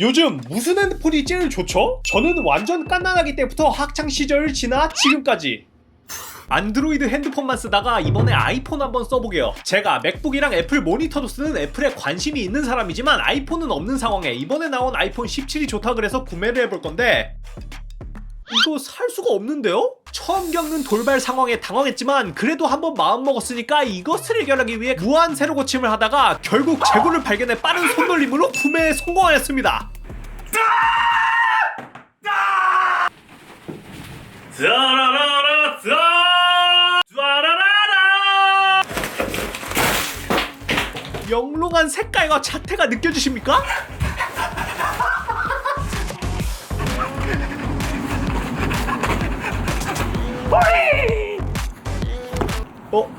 요즘 무슨 핸드폰이 제일 좋죠? 저는 완전 깐난아기 때부터 학창 시절을 지나 지금까지 안드로이드 핸드폰만 쓰다가 이번에 아이폰 한번 써보게요. 제가 맥북이랑 애플 모니터도 쓰는 애플에 관심이 있는 사람이지만 아이폰은 없는 상황에 이번에 나온 아이폰 17이 좋다 그래서 구매를 해볼 건데 이거 살 수가 없는데요? 처음 겪는 돌발 상황에 당황했지만 그래도 한번 마음 먹었으니까 이것을 해결하기 위해 무한 새로 고침을 하다가 결국 재고를 발견해 빠른 손놀림으로 구매에 성공하였습니다. 영롱한 색깔과 자태가 느껴지십니까? 어?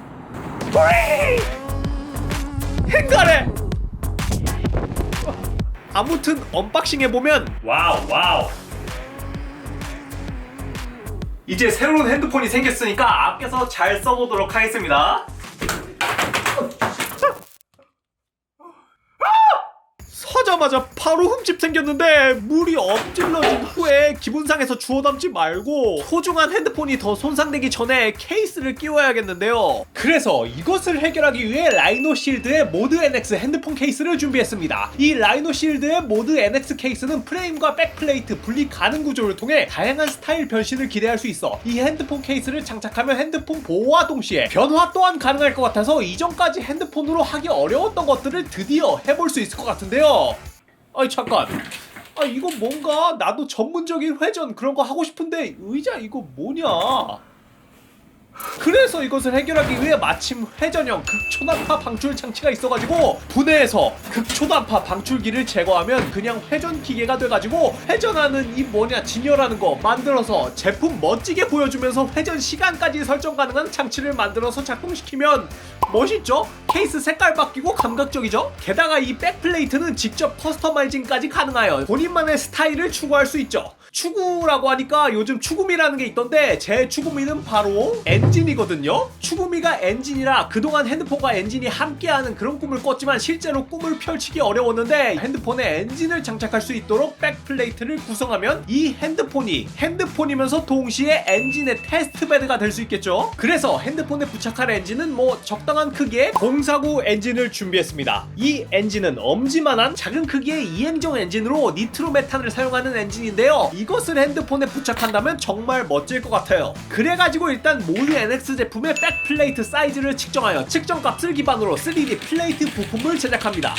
행가래! 아무튼 언박싱 해보면 와우 와우 이제 새로운 핸드폰이 생겼으니까 아껴서 잘 써보도록 하겠습니다 사자마자 바로 흠집 생겼는데 물이 엎질러진 후에 기분 상해서 주워 담지 말고 소중한 핸드폰이 더 손상되기 전에 케이스를 끼워야겠는데요. 그래서 이것을 해결하기 위해 라이노 실드의 모드 NX 핸드폰 케이스를 준비했습니다. 이 라이노 실드의 모드 NX 케이스는 프레임과 백플레이트 분리 가능 구조를 통해 다양한 스타일 변신을 기대할 수 있어 이 핸드폰 케이스를 장착하면 핸드폰 보호와 동시에 변화 또한 가능할 것 같아서 이전까지 핸드폰으로 하기 어려웠던 것들을 드디어 해볼 수 있을 것 같은데요. 아니 잠깐. 아 이거 뭔가 나도 전문적인 회전 그런 거 하고 싶은데 의자 이거 뭐냐? 그래서 이것을 해결하기 위해 마침 회전형 극초단파 방출 장치가 있어가지고 분해해서 극초단파 방출기를 제거하면 그냥 회전 기계가 돼가지고 회전하는 이 뭐냐 진열하는 거 만들어서 제품 멋지게 보여주면서 회전 시간까지 설정 가능한 장치를 만들어서 작동시키면 멋있죠? 케이스 색깔 바뀌고 감각적이죠? 게다가 이 백플레이트는 직접 커스터마이징까지 가능하여 본인만의 스타일을 추구할 수 있죠. 추구라고 하니까 요즘 추구미라는 게 있던데 제 추구미는 바로 엔진이거든요. 추구미가 엔진이라 그동안 핸드폰과 엔진이 함께하는 그런 꿈을 꿨지만 실제로 꿈을 펼치기 어려웠는데 핸드폰에 엔진을 장착할 수 있도록 백플레이트를 구성하면 이 핸드폰이 핸드폰이면서 동시에 엔진의 테스트베드가 될 수 있겠죠. 그래서 핸드폰에 부착할 엔진은 뭐 적당한 크기의 049 엔진을 준비했습니다. 이 엔진은 엄지만한 작은 크기의 이행정 엔진으로 니트로메탄을 사용하는 엔진인데요. 이것을 핸드폰에 부착한다면 정말 멋질 것 같아요. 그래가지고 일단 모두 NX 제품의 백플레이트 사이즈를 측정하여 측정값을 기반으로 3D 플레이트 부품을 제작합니다.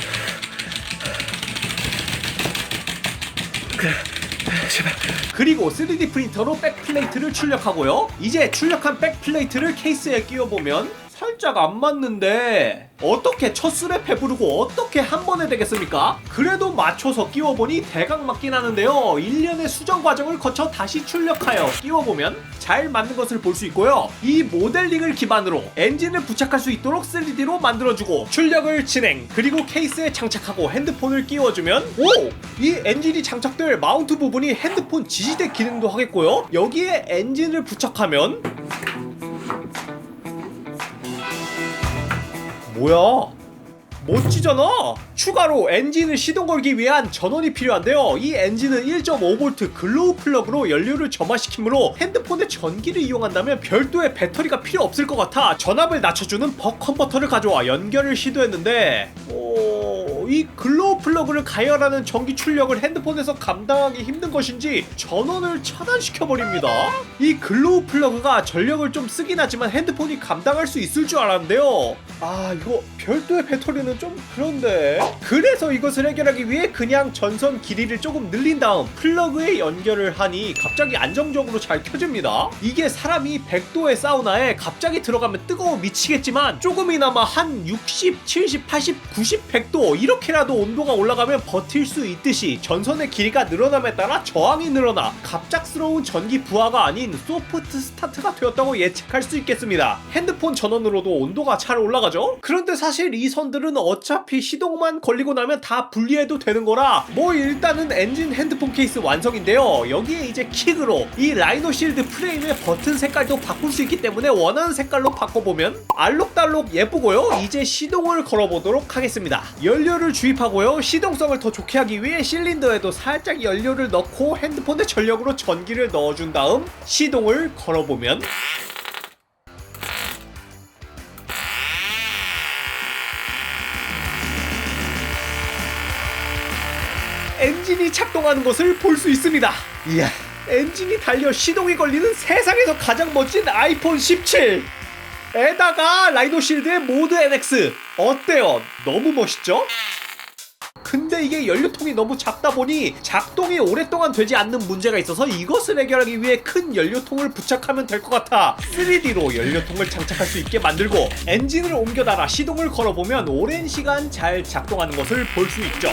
그리고 3D 프린터로 백플레이트를 출력하고요. 이제 출력한 백플레이트를 케이스에 끼워보면 살짝 안 맞는데 어떻게 첫 술에 배부르고 어떻게 한 번에 되겠습니까? 그래도 맞춰서 끼워보니 대강 맞긴 하는데요. 일련의 수정 과정을 거쳐 다시 출력하여 끼워보면 잘 맞는 것을 볼 수 있고요. 이 모델링을 기반으로 엔진을 부착할 수 있도록 3D로 만들어주고 출력을 진행 그리고 케이스에 장착하고 핸드폰을 끼워주면 오! 이 엔진이 장착될 마운트 부분이 핸드폰 지지대 기능도 하겠고요. 여기에 엔진을 부착하면 뭐야? 멋지잖아! 추가로 엔진을 시동 걸기 위한 전원이 필요한데요. 이 엔진은 1.5V 글로우 플러그로 연료를 점화시키므로 핸드폰의 전기를 이용한다면 별도의 배터리가 필요 없을 것 같아 전압을 낮춰주는 벅 컨버터를 가져와 연결을 시도했는데 어... 이 글로우 플러그를 가열하는 전기 출력을 핸드폰에서 감당하기 힘든 것인지 전원을 차단시켜버립니다. 이 글로우 플러그가 전력을 좀 쓰긴 하지만 핸드폰이 감당할 수 있을 줄 알았는데요. 아 이거 별도의 배터리는 좀 그런데 그래서 이것을 해결하기 위해 그냥 전선 길이를 조금 늘린 다음 플러그에 연결을 하니 갑자기 안정적으로 잘 켜집니다. 이게 사람이 100도의 사우나에 갑자기 들어가면 뜨거워 미치겠지만 조금이나마 한 60, 70, 80, 90, 100도 이렇게라도 온도가 올라가면 버틸 수 있듯이 전선의 길이가 늘어남에 따라 저항이 늘어나 갑작스러운 전기 부하가 아닌 소프트 스타트가 되었다고 예측할 수 있겠습니다. 핸드폰 전원으로도 온도가 잘 올라가죠? 그런데 사실 이 선들은 어차피 시동만 걸리고 나면 다 분리해도 되는 거라 뭐 일단은 엔진 핸드폰 케이스 완성인데요. 여기에 이제 킥으로 이 라이노 실드 프레임의 버튼 색깔도 바꿀 수 있기 때문에 원하는 색깔로 바꿔보면 알록달록 예쁘고요. 이제 시동을 걸어보도록 하겠습니다. 연료를 연료를 주입하고요. 시동성을 더 좋게 하기 위해 실린더에도 살짝 연료를 넣고 핸드폰의 전력으로 전기를 넣어준 다음 시동을 걸어보면 엔진이 작동하는 것을 볼 수 있습니다. 이야, 엔진이 달려 시동이 걸리는 세상에서 가장 멋진 아이폰 17. 에다가 라이노 실드의 모드 NX 어때요? 너무 멋있죠? 근데 이게 연료통이 너무 작다 보니 작동이 오랫동안 되지 않는 문제가 있어서 이것을 해결하기 위해 큰 연료통을 부착하면 될 것 같아 3D로 연료통을 장착할 수 있게 만들고 엔진을 옮겨 달아 시동을 걸어보면 오랜 시간 잘 작동하는 것을 볼 수 있죠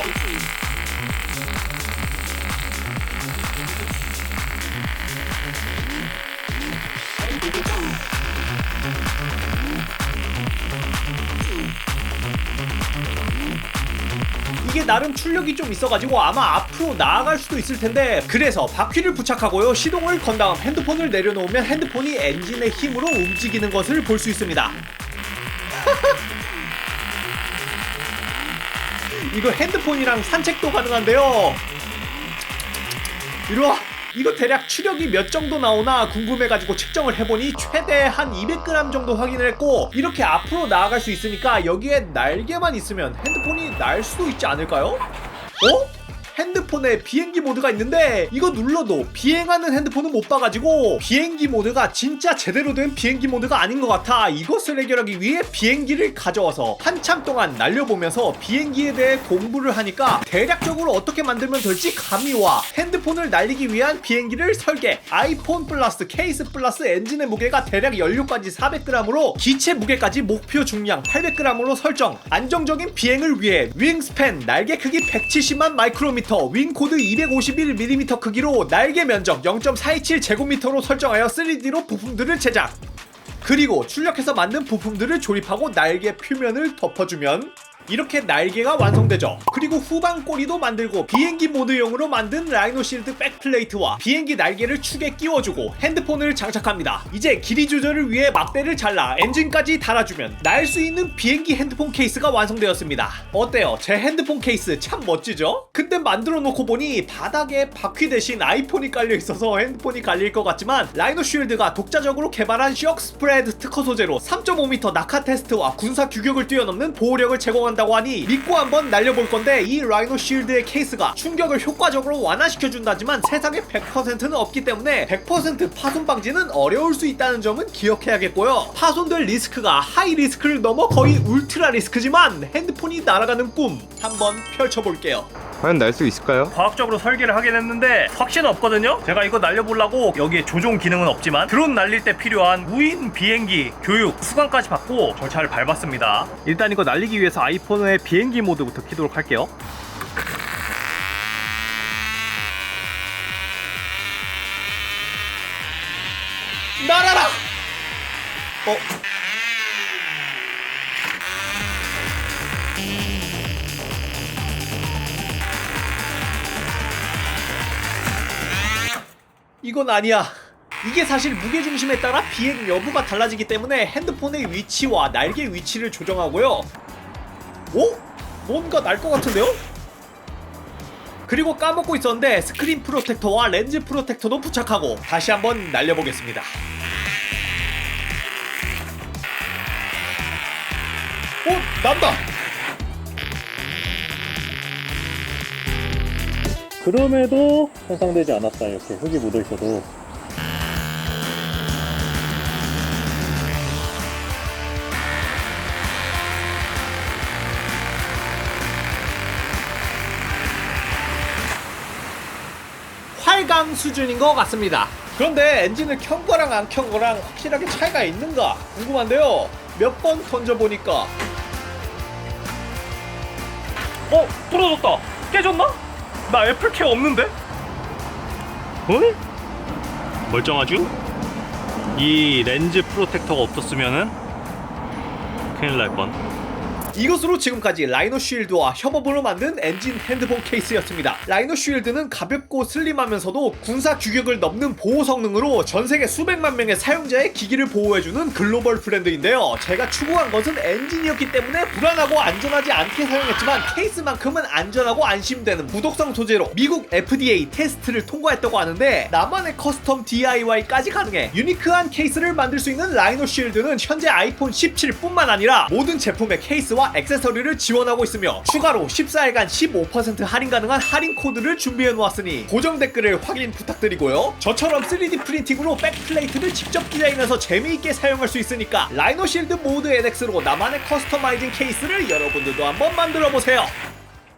이게 나름 출력이 좀 있어가지고 아마 앞으로 나아갈 수도 있을 텐데 그래서 바퀴를 부착하고요. 시동을 건 다음 핸드폰을 내려놓으면 핸드폰이 엔진의 힘으로 움직이는 것을 볼 수 있습니다. 이거 핸드폰이랑 산책도 가능한데요. 이리와 이거 대략 추력이 몇 정도 나오나 궁금해가지고 측정을 해보니 최대 한 200g 정도 확인을 했고 이렇게 앞으로 나아갈 수 있으니까 여기에 날개만 있으면 핸드폰이 날 수도 있지 않을까요? 어? 핸드폰에 비행기 모드가 있는데 이거 눌러도 비행하는 핸드폰은 못 봐가지고 비행기 모드가 진짜 제대로 된 비행기 모드가 아닌 것 같아. 이것을 해결하기 위해 비행기를 가져와서 한참 동안 날려보면서 비행기에 대해 공부를 하니까 대략적으로 어떻게 만들면 될지 감이 와. 핸드폰을 날리기 위한 비행기를 설계. 아이폰 플러스 케이스 플러스 엔진의 무게가 대략 연료까지 400g으로 기체 무게까지 목표 중량 800g으로 설정. 안정적인 비행을 위해 윙스팬 날개 크기 170만 마이크로미터 윙 코드 251mm 크기로 날개 면적 0.427제곱미터로 설정하여 3D로 부품들을 제작. 그리고 출력해서 만든 부품들을 조립하고 날개 표면을 덮어주면 이렇게 날개가 완성되죠. 그리고 후방 꼬리도 만들고 비행기 모드용으로 만든 라이노 실드 백플레이트와 비행기 날개를 축에 끼워주고 핸드폰을 장착합니다. 이제 길이 조절을 위해 막대를 잘라 엔진까지 달아주면 날 수 있는 비행기 핸드폰 케이스가 완성되었습니다. 어때요? 제 핸드폰 케이스 참 멋지죠? 근데 만들어 놓고 보니 바닥에 바퀴 대신 아이폰이 깔려 있어서 핸드폰이 갈릴 것 같지만 라이노 쉴드가 독자적으로 개발한 쇼크 스프레드 특허 소재로 3.5m 낙하 테스트와 군사 규격을 뛰어넘는 보호력을 제공한다 고 하니 믿고 한번 날려볼 건데 이 라이노 쉴드의 케이스가 충격을 효과적으로 완화시켜준다지만 세상에 100%는 없기 때문에 100% 파손 방지는 어려울 수 있다는 점은 기억해야겠고요. 파손될 리스크가 하이 리스크를 넘어 거의 울트라 리스크지만 핸드폰이 날아가는 꿈 한번 펼쳐볼게요. 과연 날 수 있을까요? 과학적으로 설계를 하긴 했는데 확신은 없거든요. 제가 이거 날려보려고 여기에 조종 기능은 없지만 드론 날릴 때 필요한 무인 비행기 교육 수강까지 받고 절차를 밟았습니다. 일단 이거 날리기 위해서 아이폰의 비행기 모드부터 키도록 할게요. 날아라! 어? 이건 아니야. 이게 사실 무게중심에 따라 비행 여부가 달라지기 때문에 핸드폰의 위치와 날개 위치를 조정하고요. 오? 뭔가 날 것 같은데요? 그리고 까먹고 있었는데 스크린 프로텍터와 렌즈 프로텍터도 부착하고 다시 한번 날려보겠습니다. 어? 난다! 그럼에도 손상되지 않았다 이렇게 흙이 묻어 있어도 활강 수준인 것 같습니다. 그런데 엔진을 켠 거랑 안 켠 거랑 확실하게 차이가 있는가 궁금한데요. 몇 번 던져보니까 어? 부러졌다. 깨졌나? 나 애플케어 없는데? 응? 멀쩡하죠? 이 렌즈 프로텍터가 없었으면은 큰일 날 뻔. 이것으로 지금까지 라이노 쉴드와 협업으로 만든 엔진 핸드폰 케이스였습니다. 라이노 쉴드는 가볍고 슬림하면서도 군사 규격을 넘는 보호 성능으로 전 세계 수백만 명의 사용자의 기기를 보호해주는 글로벌 브랜드인데요. 제가 추구한 것은 엔진이었기 때문에 불안하고 안전하지 않게 사용했지만 케이스만큼은 안전하고 안심되는 부독성 소재로 미국 FDA 테스트를 통과했다고 하는데 나만의 커스텀 DIY까지 가능해 유니크한 케이스를 만들 수 있는 라이노 쉴드는 현재 아이폰 17뿐만 아니라 모든 제품의 케이스와 액세서리를 지원하고 있으며 추가로 14일간 15% 할인 가능한 할인 코드를 준비해 놓았으니 고정 댓글을 확인 부탁드리고요. 저처럼 3D 프린팅으로 백플레이트를 직접 디자인해서 재미있게 사용할 수 있으니까 라이노 쉴드 모드 NX로 나만의 커스터마이징 케이스를 여러분들도 한번 만들어 보세요.